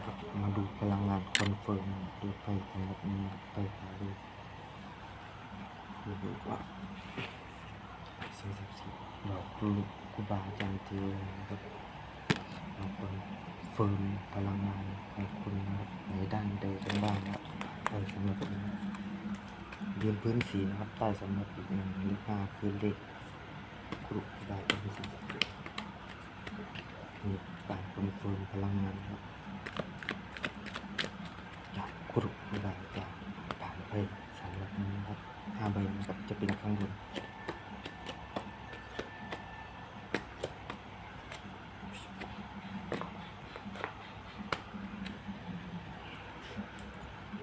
นะครับ มาดูพลังงานคอนเฟิร์มดูไปสำหรับนี้ไปหาดูดูว่าสิ่งศักดิ์สิทธิ์บอกครูครูบาอาจารย์เทวนะครับมาคอนเฟิร์มพลังงานของคุณนะครับในด้านใดกันบ้างครับไปสำหรับนี้เรียนพื้นสีนะครับใต้สำหรับอีกหนึ่งเลขห้าคือเลขครูบาอาจารย์สิ่สิบสิทธิ์นี่การคอนเฟิร์มพลังงานครับ จากครุบาจากผ่านไปสามหลักนี้นะครับ ห้าใบนะครับจะเป็นข้างบน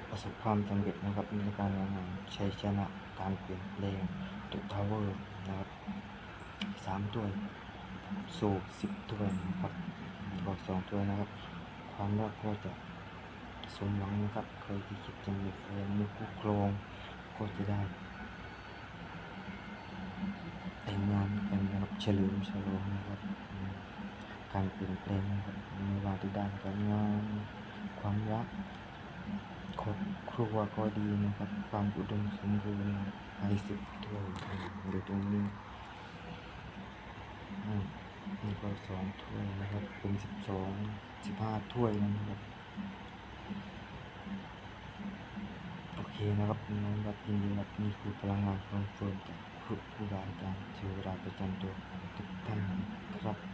ประสบความสำเร็จนะครับในการงานชัยชนะการเปลี่ยนแปลงตุทาวเวอร์นะครับสามถ้วยโซสิบถ้วยนะครับบอกสองถ้วยนะครับ ความรักก็จะสมหวังนะครับ เคยที่คิดจะมีแฟนมีคู่ครองก็จะได้ แต่งงานกันนะครับ เฉลิมฉลองนะครับการเปลี่ยนแปลงนะครับไม่ว่าที่ด้านการงานความรักครอบครัวก็ดีนะครับ ความอุดมสมบูรณ์ไอสิบถ้วยอยู่ตรงนี้อืมนี่ก็สองถ้วยนะครับเป็นสิบสองสิบห้าถ้วยนะครับโอเคนะครับน้องรับยินดีครับนี่คือพลังงานคอนเฟิร์มจากครู ครูบา